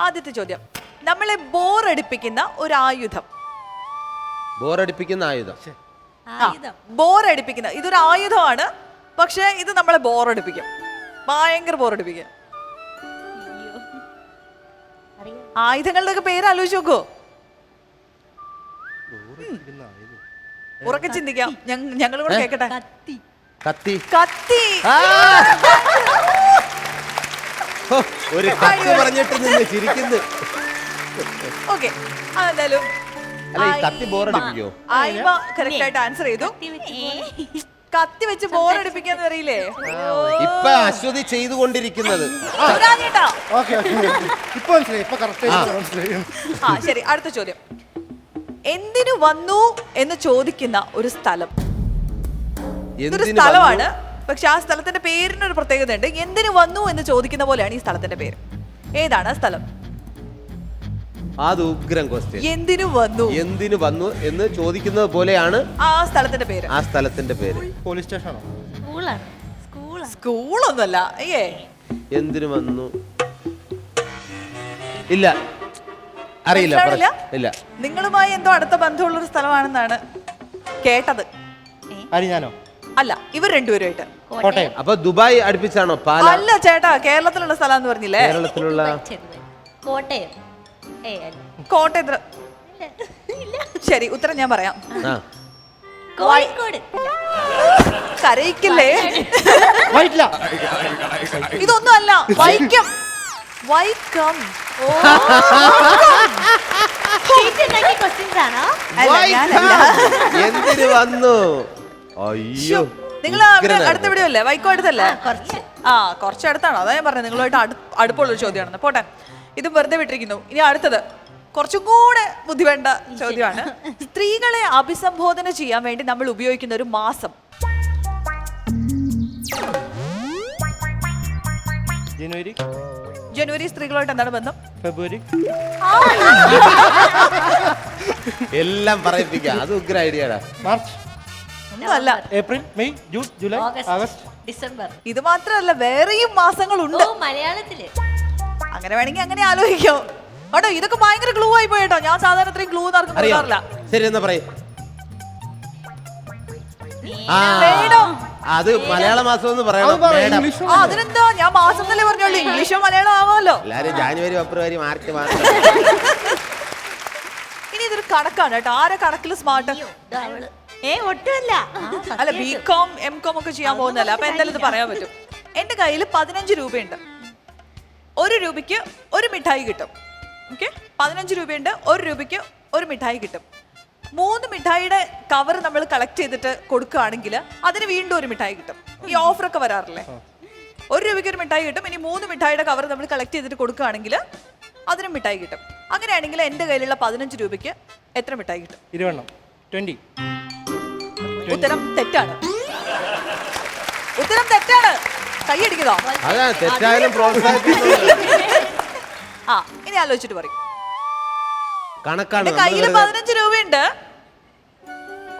ആദ്യത്തെ ചോദ്യം. നമ്മളെ ബോറടിപ്പിക്കുന്ന ഒരു ആയുധം. ബോറടിപ്പിക്കുന്ന ആയുധം. ആയുധം. ബോറടിപ്പിക്കുന്ന ഇതൊരു ആയുധമാണ് പക്ഷെ ഇത് നമ്മളെ ബോറടിപ്പിക്കും. ഭയങ്കര ബോറടിപ്പിക്കും. ആയുധങ്ങളുടെ ഒക്കെ പേര് ആലോചിച്ച് നോക്കോ. ഉറക്കെ ചിന്തിക്കാം. ഞങ്ങൾ കൂടെ കേക്കട്ടെ? കത്തി. കത്തി. കത്തി. ഒരു കത്ത് പറഞ്ഞിട്ട് നിന്ന് ചിരിക്കുന്നു. ഓക്കെ. അതെന്തായാലും അല്ല ഈ കത്തി ബോറടിപ്പിക്കോ ആയിബ കറക്റ്റ് ആയിട്ട് ആൻസർ ചെയ്തു. കത്തി വെച്ച് ബോറടിപ്പിക്കാന്ന് അറിയില്ലേ ഇപ്പൊ അശ്വതി ചെയ്തുകൊണ്ടിരിക്കുന്നത്. ചേട്ടാ ഓക്കെ ഓക്കെ. ഇപ്പൊ മനസ്സിലായി ഇപ്പൊ കറക്റ്റ് മനസ്സിലായി. ആ ശരി അടുത്ത ചോദ്യം. എന്തിനു വന്നു എന്ന് ചോദിക്കുന്ന ഒരു സ്ഥലം. ഇതൊരു സ്ഥലമാണ് പക്ഷെ ആ സ്ഥലത്തിന്റെ പേരിനൊരു ഒരു പ്രത്യേകത ഉണ്ട് എന്തിനു വന്നു എന്ന് ചോദിക്കുന്ന പോലെയാണ് ഈ സ്ഥലത്തിന്റെ പേര്. ഏതാണ് ആ സ്ഥലം? അത് ഉഗ്രം ക്വസ്റ്റ്യൻ എന്തിനു വന്നു? എന്തിനു വന്നു എന്ന് ചോദിക്കുന്നത് പോലെയാണ് ആ സ്ഥലത്തിന്റെ പേര്. ആ സ്ഥലത്തിന്റെ പേര്. പോലീസ് സ്റ്റേഷനോ സ്കൂളാണ്. സ്കൂളാണ്. സ്കൂളൊന്നുമല്ല. അയ്യേ എന്തിനു വന്നു? ഇല്ല. അറിയില്ല പറ. മനസ്സിലാവില്ല? ഇല്ല. നിങ്ങളുമായി എന്തോ അടുത്ത ബന്ധമുള്ള ഒരു സ്ഥലമാണെന്നാണ് കേട്ടത്. ആര് ഞാനോ അല്ല ഇവർ രണ്ടുപേരുമായിട്ട്. കോട്ടയം അപ്പൊ ദുബായ് അടുപ്പിച്ചാണോ പാല? അല്ല ചേട്ടാ കേരളത്തിലുള്ള സ്ഥലം എന്ന് പറഞ്ഞില്ലേ? കേരളത്തിലുള്ള കോട്ടയം ഏ അല്ല. കോട്ടയത്ത് ശരി ഉത്തരം ഞാൻ പറയാം. ആ. കോഴിക്കോട്. കരയിക്കില്ലേ? ഇതൊന്നും അല്ല വൈക്കം. വൈക്കം. ഓ ക്വസ്റ്റ്യൻസ് ആണോ? അല്ല, ഞാനല്ല. എന്തിനു വന്നു? അയ്യോ. നിങ്ങൾ. അടുത്ത എവിടെയോ അല്ലേ വൈക്കോ അടുത്തല്ലേ? ആ കുറച്ച്. അടുത്താണോ. അതാ ഞാൻ പറഞ്ഞത്. നിങ്ങളുമായിട്ട് അടു അടുപ്പുള്ള ഒരു ചോദ്യമാണെന്ന് പോട്ടെ. ഇത് വെറുതെ വിട്ടിരിക്കുന്നു. ഇനി അടുത്തത്. കുറച്ചും കൂടെ ബുദ്ധി വേണ്ട ചോദ്യമാണ്. സ്ത്രീകളെ അഭിസംബോധന ചെയ്യാൻ വേണ്ടി നമ്മൾ ഉപയോഗിക്കുന്ന ഒരു മാസം. ജനുവരി. ജനുവരി സ്ത്രീകളുമായിട്ട് എന്താണ് ബന്ധം? ഫെബ്രുവരി. എല്ലാം പറയിപ്പിക്കാം. അത് ഉഗ്ര ഐഡിയടാ മാർച്ച്. ഒന്നും അല്ല April May June July August December ഇത് മാത്രമല്ല വേറെയും മാസങ്ങളുണ്ട്. ഓ മലയാളത്തിൽ. അങ്ങനെ വേണമെങ്കിൽ അങ്ങനെ ആലോചിക്കോ. കേട്ടോ ഇതൊക്കെ ഭയങ്കര ക്ലൂ ആയി പോയിട്ടോ ഞാൻ സാധാരണ ഇത്രയും ക്ലൂ നടക്കുന്നില്ല ശരി എന്നാ പറയും. അത് മലയാള മാസം എന്ന് പറയണം അതിനെന്താ? ഞാൻ മാസം തന്നെ പറഞ്ഞോളൂ ഇംഗ്ലീഷോ മലയാളം ആവാമല്ലോ. എല്ലാരും ജാനുവരി ഫെബ്രുവരി മാർച്ച് മാസം ഇനി ഇതൊരു കണക്കാണ് കേട്ടോ. ആരെ കണക്കിൽ സ്മാർട്ട് ഏ ഒട്ടുമല്ല. അല്ല ബി കോം എം കോം ഒക്കെ ചെയ്യാൻ പോകുന്നതല്ല? അപ്പൊ എന്തായാലും ഇത് പറയാൻ പറ്റും. എന്റെ കയ്യിൽ പതിനഞ്ച് രൂപയുണ്ട്. ഒരു രൂപയ്ക്ക് ഒരു മിഠായി കിട്ടും. ഓക്കെ? പതിനഞ്ച് രൂപയുണ്ട് ഒരു രൂപയ്ക്ക് ഒരു മിഠായി കിട്ടും. മൂന്ന് മിഠായിയുടെ കവർ നമ്മൾ കളക്ട് ചെയ്തിട്ട് കൊടുക്കുകയാണെങ്കിൽ അതിന് വീണ്ടും ഒരു മിഠായി കിട്ടും. ഈ ഓഫറൊക്കെ വരാറില്ലേ? ഒരു രൂപയ്ക്ക് ഒരു മിഠായി കിട്ടും. ഇനി മൂന്ന് മിഠായിയുടെ കവർ നമ്മൾ കളക്ട് ചെയ്തിട്ട് കൊടുക്കുകയാണെങ്കിൽ അതിനും മിഠായി കിട്ടും. അങ്ങനെയാണെങ്കിൽ എന്റെ കയ്യിലുള്ള പതിനഞ്ച് രൂപയ്ക്ക് എത്ര മിഠായി കിട്ടും? ഇരുവണ്ണം ട്വന്റി ഉത്തരം തെറ്റാണ്. ഉത്തരം തെറ്റാണ്. കൈയടിക്കുന്നോ അതാ തെറ്റായാലും ആ ഇനി ആലോചിച്ചിട്ട് പറയും. കണക്കാണ് കയ്യിൽ പതിനഞ്ച് രൂപയുണ്ട്.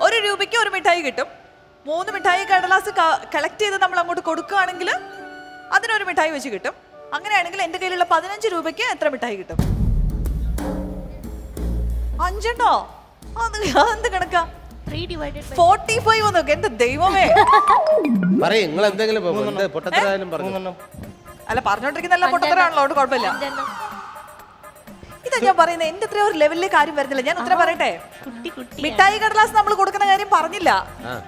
ഒരു രൂപയ്ക്ക് ഒരു മിഠായി കിട്ടും. മൂന്ന് മിഠായി കടലാസ് കളക്ട് ചെയ്ത് നമ്മൾ അങ്ങോട്ട് കൊടുക്കുകയാണെങ്കിൽ അതിനൊരു മിഠായി വെച്ച് കിട്ടും. അങ്ങനെയാണെങ്കിൽ എന്റെ കയ്യിലുള്ള പതിനഞ്ച് രൂപയ്ക്ക് എത്ര മിഠായി കിട്ടും? അഞ്ചെണ്ണോ? അത് എന്ത് കണക്കാ? ഫോർട്ടി ഫൈവ് നോക്ക് എന്റെ ദൈവമേ. പറയും നിങ്ങൾ എന്തെങ്കിലും പൊട്ടത്തരായാലും പറഞ്ഞു. അല്ല പറഞ്ഞോണ്ടിരിക്കുന്ന എല്ലാം പൊട്ടത്തരാണല്ലോ അതുകൊണ്ട് കുഴപ്പമില്ല. ഇതാ ഞാൻ പറയുന്നത് എന്റെ അത്ര ഒരു ലെവലിലേക്ക് ആരും വരുന്നില്ല. ഞാൻ ഉത്തരം പറയട്ടെ? മിഠായി കടലാസ് നമ്മൾ കൊടുക്കുന്ന കാര്യം പറഞ്ഞില്ല.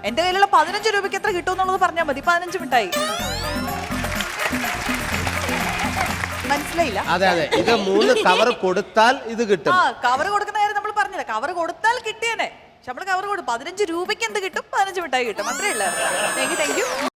എന്റെ കയ്യിലുള്ള പതിനഞ്ച് രൂപയ്ക്ക് എത്ര കിട്ടും എന്നുള്ളത് പറഞ്ഞാൽ മതി. പതിനഞ്ച് മിഠായി. മനസ്സിലായില്ല? അതെ അതെ. ഇത് മൂന്ന് കവർ കൊടുത്താൽ ഇത് കിട്ടും. കവർ കൊടുക്കുന്ന കാര്യം നമ്മൾ പറഞ്ഞില്ല. കവർ കൊടുത്താൽ കിട്ടിയേനെ. നമ്മൾ കവർ കൊടുക്കും പതിനഞ്ച് രൂപയ്ക്ക് എന്ത് കിട്ടും? പതിനഞ്ച് മിഠായി കിട്ടും. അത്രേ ഉള്ളൂ. Thank you